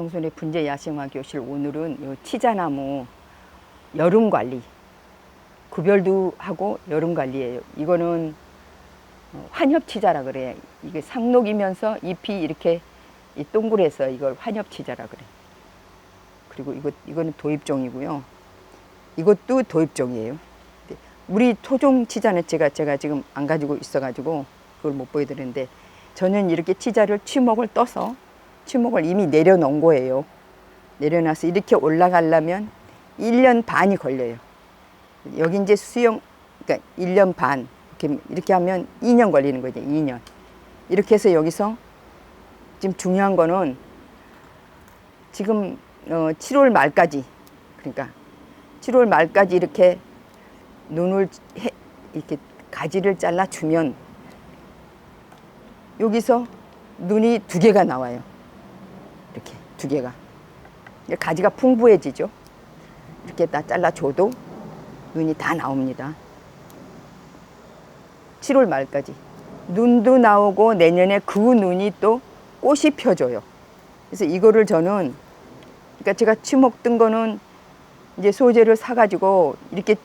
박정순의 분재 야생화 교실 오늘은 요 치자나무 여름 관리 구별도 하고 여름 관리예요. 이거는 어, 환엽 치자라 그래. 이게 상록이면서 잎이 이렇게 이 동그래서 이걸 환엽 치자라 그래. 그리고 이거 이거는 도입종이고요. 이것도 도입종이에요. 우리 토종 치자는 제가 제가 지금 안 가지고 있어가지고 그걸 못 보여드리는데 저는 이렇게 치자를 취목을 떠서 취목을 이미 내려놓은 거예요. 내려놔서 이렇게 올라가려면 1년 반이 걸려요. 여기 이제 수영, 그러니까 1년 반. 이렇게, 이렇게 하면 2년 걸리는 거죠, 2년. 이렇게 해서 여기서 지금 중요한 거는 지금 어, 7월 말까지, 그러니까 7월 말까지 이렇게 눈을 해, 이렇게 가지를 잘라 주면 여기서 눈이 두 개가 나와요. 두 개가. 가지가 풍부해지죠. 이렇게 다 잘라줘도 눈이 다 나옵니다. 7월 말까지. 눈도 나오고 내년에 그 눈이 또 꽃이 펴져요. 그래서 이거를 저는, 그러니까 제가 치목 뜬 거는 이제 소재를 사가지고 이렇게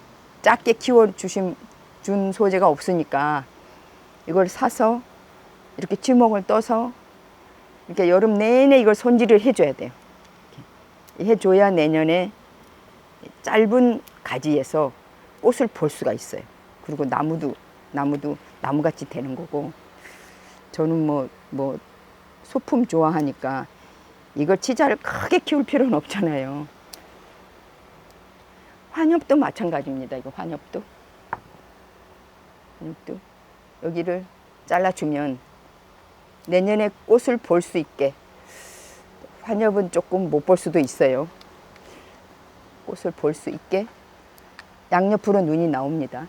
작게 키워 주신, 준 소재가 없으니까 이걸 사서 이렇게 치목을 떠서 이렇게 여름 내내 이걸 손질을 해줘야 돼요. 해줘야 내년에 짧은 가지에서 꽃을 볼 수가 있어요. 그리고 나무도 나무도 나무같이 되는 거고 저는 뭐뭐 소품 좋아하니까 이걸 치자를 크게 키울 필요는 없잖아요. 환엽도 마찬가지입니다. 이거 환엽도 환엽도 여기를 잘라주면 내년에 꽃을 볼 수 있게 환엽은 조금 못 볼 수도 있어요. 꽃을 볼 수 있게 양옆으로 눈이 나옵니다.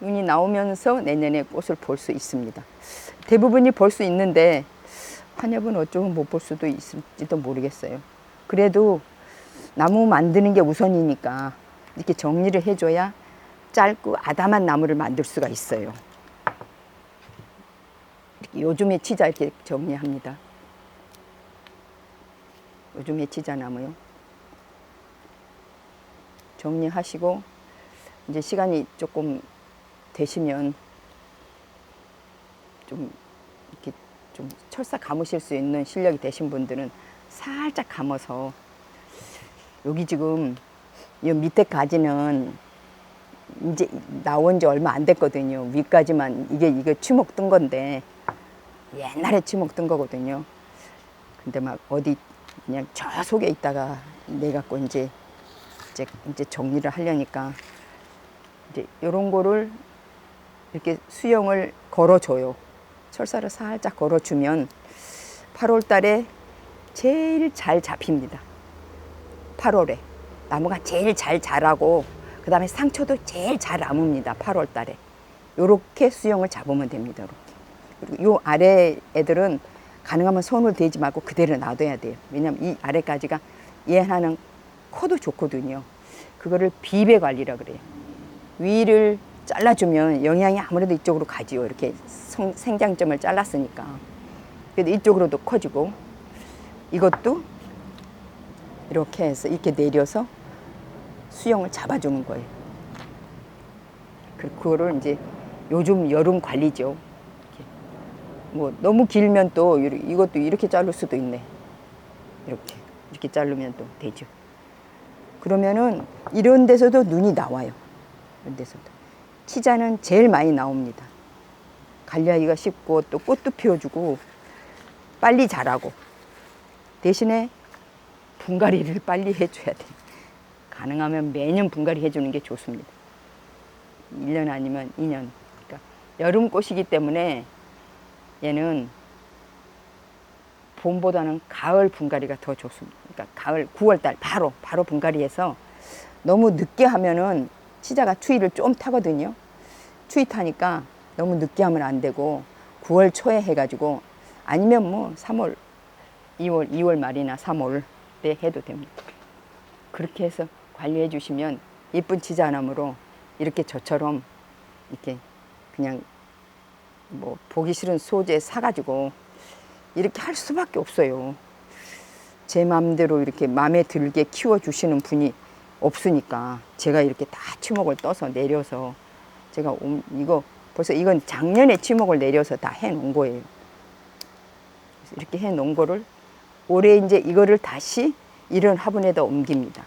눈이 나오면서 내년에 꽃을 볼 수 있습니다. 대부분이 볼 수 있는데 환엽은 어쩌면 못 볼 수도 있을지도 모르겠어요. 그래도 나무 만드는 게 우선이니까 이렇게 정리를 해줘야 짧고 아담한 나무를 만들 수가 있어요. 요즘에 치자 이렇게 정리합니다. 요즘에 치자 나무요. 정리하시고 이제 시간이 조금 되시면 좀 이렇게 좀 철사 감으실 수 있는 실력이 되신 분들은 살짝 감아서 여기 지금 이 밑에 가지는 이제 나온 지 얼마 안 됐거든요. 위까지만 이게 이게 추목 뜬 건데 옛날에 추목 뜬 거거든요. 근데 막 어디 그냥 저 속에 있다가 내 갖고 이제 이제 이제 정리를 하려니까 이제 요런 거를 이렇게 수영을 걸어줘요. 철사를 살짝 걸어주면 8월 달에 제일 잘 잡힙니다. 8월에. 나무가 제일 잘 자라고 그 다음에 상처도 제일 잘 남습니다. 8월 달에. 요렇게 수영을 잡으면 됩니다. 요렇게. 그리고 요 아래 애들은 가능하면 손을 대지 말고 그대로 놔둬야 돼요. 왜냐면 이 아래까지가 얘 하나는 커도 좋거든요. 그거를 비배 관리라 그래요. 위를 잘라주면 영양이 아무래도 이쪽으로 가지요. 이렇게 성, 생장점을 잘랐으니까. 그래도 이쪽으로도 커지고 이것도 이렇게 해서 이렇게 내려서 수영을 잡아주는 거예요. 그- 그거를 이제 요즘 여름 관리죠. 뭐 너무 길면 또 이것도 이렇게 자를 수도 있네. 이렇게 이렇게 자르면 또 되죠. 그러면은 이런 데서도 눈이 나와요. 이런 데서도. 치자는 제일 많이 나옵니다. 관리하기가 쉽고 또 꽃도 피워주고 빨리 자라고 대신에 분갈이를 빨리 해줘야 돼요. 가능하면 매년 분갈이 해주는 게 좋습니다. 1년 아니면 2년. 그러니까 여름 꽃이기 때문에 얘는 봄보다는 가을 분갈이가 더 좋습니다. 그러니까 가을 9월 달 바로 바로 분갈이해서 너무 늦게 하면은 치자가 추위를 좀 타거든요. 추위 타니까 너무 늦게 하면 안 되고 9월 초에 해가지고 아니면 뭐 3월, 2월, 2월 말이나 3월 때 해도 됩니다. 그렇게 해서 관리해 주시면 예쁜 치자나무로 이렇게 저처럼 이렇게 그냥 뭐 보기 싫은 소재 사가지고 이렇게 할 수밖에 없어요. 제 마음대로 이렇게 마음에 들게 키워주시는 분이 없으니까 제가 이렇게 다 치목을 떠서 내려서 제가 옴- 이거 벌써 이건 작년에 치목을 내려서 다 해놓은 거예요. 이렇게 해놓은 거를 올해 이제 이거를 다시 이런 화분에다 옮깁니다.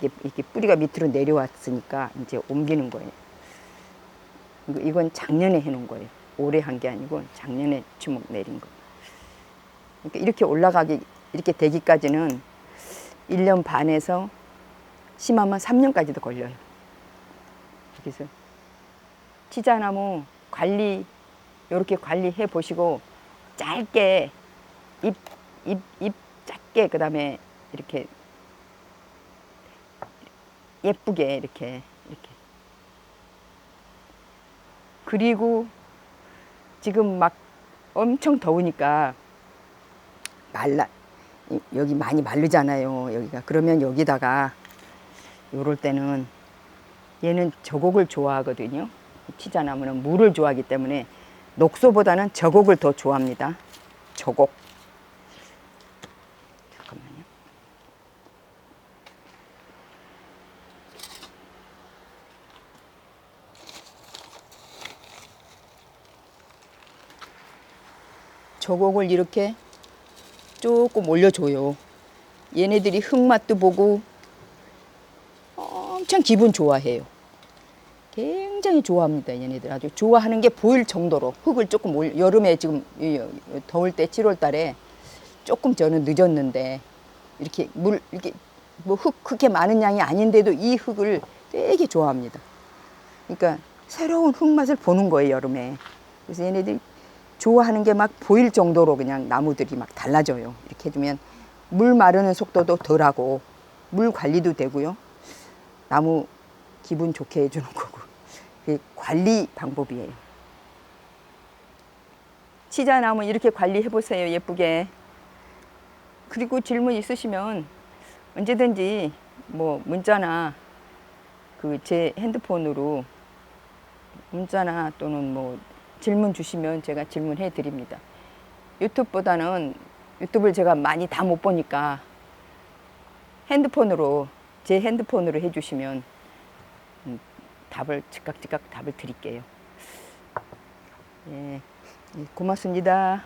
이렇게 뿌리가 밑으로 내려왔으니까 이제 옮기는 거예요. 이건 작년에 해놓은 거예요. 올해 한 게 아니고 작년에 주먹 내린 거. 그러니까 이렇게 올라가기 이렇게 되기까지는 1년 반에서 심하면 3년까지도 걸려요. 그래서 치자나무 관리 이렇게 관리해 보시고 짧게 잎 잎 잎 짧게 그다음에 이렇게 예쁘게 이렇게 이렇게. 그리고 지금 막 엄청 더우니까 말라 이- 여기 많이 마르잖아요 여기가. 그러면 여기다가 요럴 때는 얘는 저곡을 좋아하거든요. 치자나무는 물을 좋아하기 때문에 녹소보다는 저곡을 더 좋아합니다. 저곡 저곡을 이렇게 조금 올려줘요. 얘네들이 흙맛도 보고 엄청 기분 좋아해요. 굉장히 좋아합니다. 얘네들 아주 좋아하는 게 보일 정도로 흙을 조금 올 여름에 지금 더울 때 7월 달에 조금 저는 늦었는데 이렇게 물 이렇게 뭐 흙 그렇게 많은 양이 아닌데도 이 흙을 되게 좋아합니다. 그러니까 새로운 흙맛을 보는 거예요 여름에. 그래서 얘네들이 좋아하는 게 막 보일 정도로 그냥 나무들이 막 달라져요. 이렇게 해주면 물 마르는 속도도 덜하고 물 관리도 되고요. 나무 기분 좋게 해주는 거고. 그게 관리 방법이에요. 치자나무 이렇게 관리해 보세요. 예쁘게. 그리고 질문 있으시면 언제든지 뭐 문자나 그 제 핸드폰으로 문자나 또는 뭐 질문 주시면 제가 질문해 드립니다. 유튜브보다는 유튜브를 제가 많이 다 못 보니까 핸드폰으로 제 핸드폰으로 해주시면 음, 답을 즉각 즉각 답을 드릴게요. 예, 예, 고맙습니다.